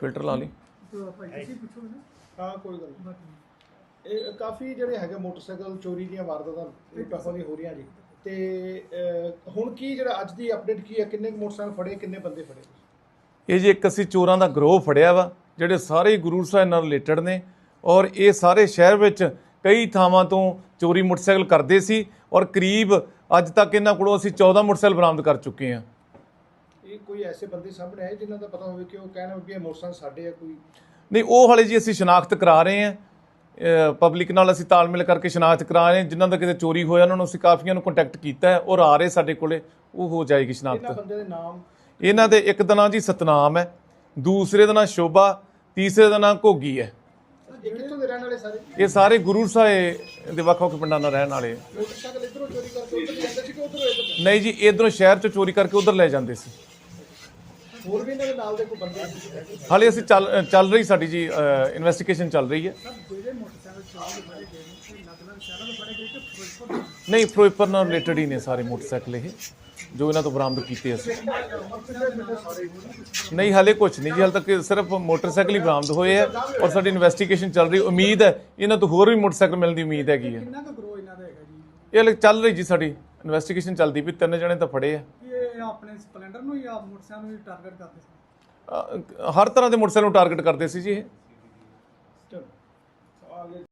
Filter ਲਾ ਲਈ। ਹਾਂ ਕੋਈ ਗੱਲ ਨਹੀਂ। ਇਹ ਕਾਫੀ ਜਿਹੜੇ ਹੈਗੇ ਮੋਟਰਸਾਈਕਲ ਚੋਰੀ ਦੀਆਂ ਵਾਰਦਾਤਾਂ ਲੁੱਟਾਂ ਦੀ ਹੋ ਰਹੀਆਂ ਜੀ। ਤੇ ਅਹ, ਹੁਣ ਕੀ ਜਿਹੜਾ ਅੱਜ ਦੀ ਅਪਡੇਟ ਕੀ ਹੈ? ਕਿੰਨੇ ਕੁ ਮੋਟਰਸਾਈਕਲ ਫੜੇ ਕਿੰਨੇ ਬੰਦੇ ਫੜੇ? ਇਹ ਜੀ ਇੱਕ ਅਸੀਂ ਚੋਰਾਂ ਦਾ ਗਰੋਹ ਫੜਿਆ ਵਾ ਜਿਹੜੇ ਸਾਰੇ ਹੀ ਗੁਰੂ ਸਾਹਿਬ ਨਾਲ ਰਿਲੇਟਡ ਨੇ ਔਰ ਇਹ ਸਾਰੇ ਸ਼ਹਿਰ ਵਿੱਚ ਕਈ ਥਾਵਾਂ ਤੋਂ ਚੋਰੀ ਮੋਟਰਸਾਈਕਲ ਕਰਦੇ ਸੀ ਔਰ ਕਰੀਬ ਅੱਜ ਤੱਕ ਇਹਨਾਂ ਕੋਲੋਂ ਅਸੀਂ 14 ਮੋਟਰਸਾਈਕਲ ਬਰਾਮਦ ਕਰ ਚੁੱਕੇ ਹਾਂ। ਇਹ ਕੋਈ ਐਸੇ ਬੰਦੇ ਸਾਹਮਣੇ ਆਏ ਜਿਨ੍ਹਾਂ ਦਾ ਪਤਾ ਹੋਵੇ ਕਿ ਉਹ ਕਹਿਣ ਵੀ ਇਹ ਮੋਟਰਸਾਈਕਲ ਸਾਡੇ ਆ ਕੋਈ? ਨਹੀਂ ਉਹ ਹਾਲੇ ਜੀ ਅਸੀਂ ਸ਼ਨਾਖਤ ਕਰਾ ਰਹੇ ਹਾਂ। ਪਬਲਿਕ ਨਾਲ ਅਸੀਂ ਤਾਲਮੇਲ ਕਰਕੇ ਸ਼ਨਾਖਤ ਕਰਾ ਰਹੇ ਹਾਂ। ਜਿਨ੍ਹਾਂ ਦਾ ਕਿਤੇ ਚੋਰੀ ਹੋਇਆ ਉਹਨਾਂ ਨੂੰ ਅਸੀਂ ਕਾਫੀਆਂ ਨੂੰ ਕੰਟੈਕਟ ਕੀਤਾ ਹੈ। ਔਰ ਆ ਰਹੇ ਸਾਡੇ ਕੋਲੇ। ਉਹ ਹੋ ਜਾਏਗੀ ਇਹਨਾਂ ਸ਼ਨਾਖਤ ਬੰਦੇ ਦੇ ਨਾਮ? ਇਹਨਾਂ ਦੇ ਇੱਕ ਦਾ ਨਾਂ ਜੀ ਸਤਨਾਮ ਹੈ। ਦੂਸਰੇ ਦਾ ਨਾਂ ਸ਼ੋਭਾ। ਤੀਸਰੇ ਦਾ ਨਾਂ ਘੋਗੀ ਹੈ। ਇਹ ਕਿੱਥੋਂ ਦੇ ਰਹਿਣ ਵਾਲੇ ਸਾਰੇ? ਇਹ ਸਾਰੇ ਗੁਰੂ ਸਾਹਿਬ ਦੇ ਵੱਖ-ਵੱਖ ਪਿੰਡਾਂ ਨਾਲ ਰਹਿਣ ਵਾਲੇ ਆ। ਮੋਟਰਸਾਈਕਲ ਇਧਰੋਂ ਚੋਰੀ ਕਰਕੇ ਉਧਰ ਜਾਂਦੇ ਸੀ ਕਿ ਉਧਰੋਂ ਇਧਰ ਨਹੀਂ ਜੀ ਇਧਰੋਂ ਸ਼ਹਿਰ ਚੋਂ ਚੋਰੀ ਕਰਕੇ ਉਧਰ ਲੈ ਜਾਂਦੇ ਸੀ। ਹੋਰ ਵੀ ਇਹਨਾਂ ਦੇ ਨਾਲ ਦੇ ਕੋਈ ਬੰਦੇ ਹੈਗੇ? ਹਾਲੇ ਅਸੀਂ ਚੱਲ ਚੱਲ ਰਹੀ ਸਾਡੀ ਜੀ ਇਨਵੈਸਟੀਗੇਸ਼ਨ ਚੱਲ ਰਹੀ ਹੈ। ਨਹੀਂ ਫਿਰੋਜ਼ਪੁਰ ਨਾਲ ਰਿਲੇਟਡ ਹੀ ਨੇ ਸਾਰੇ ਮੋਟਰਸਾਈਕਲ ਇਹ ਜੋ ਇਹਨਾਂ ਤੋਂ ਬਰਾਮਦ ਕੀਤੇ ਅਸੀਂ। ਨਹੀਂ ਹਾਲੇ ਕੁਝ ਨਹੀਂ ਜੀ ਹਾਲੇ ਤੱਕ ਸਿਰਫ ਮੋਟਰਸਾਈਕਲ ਹੀ ਬਰਾਮਦ ਹੋਏ ਆ ਔਰ ਸਾਡੀ ਇਨਵੈਸਟੀਗੇਸ਼ਨ ਚੱਲ ਰਹੀ ਉਮੀਦ ਹੈ ਇਹਨਾਂ ਤੋਂ ਹੋਰ ਵੀ ਮੋਟਰਸਾਈਕਲ ਮਿਲਣ ਦੀ ਉਮੀਦ ਹੈਗੀ ਹੈ। ਇਹ ਚੱਲ ਰਹੀ ਜੀ ਸਾਡੀ ਇਨਵੈਸਟੀਗੇਸ਼ਨ ਚੱਲਦੀ ਵੀ ਤਿੰਨ ਜਣੇ ਤਾਂ ਫੜੇ ਆ। ਕੀ ਆਪਣੇ ਸਪਲੈਂਡਰ ਨੂੰ ਜਾਂ ਮੋਟਰਸਾਈਕਲ ਨੂੰ ਹੀ ਟਾਰਗੇਟ ਕਰਦੇ ਸੀ? ਅ, ਹਰ ਤਰ੍ਹਾਂ ਦੇ ਮੋਟਰਸਾਈਕਲ ਨੂੰ ਟਾਰਗੇਟ ਕਰਦੇ ਸੀ ਜੀ ਇਹ।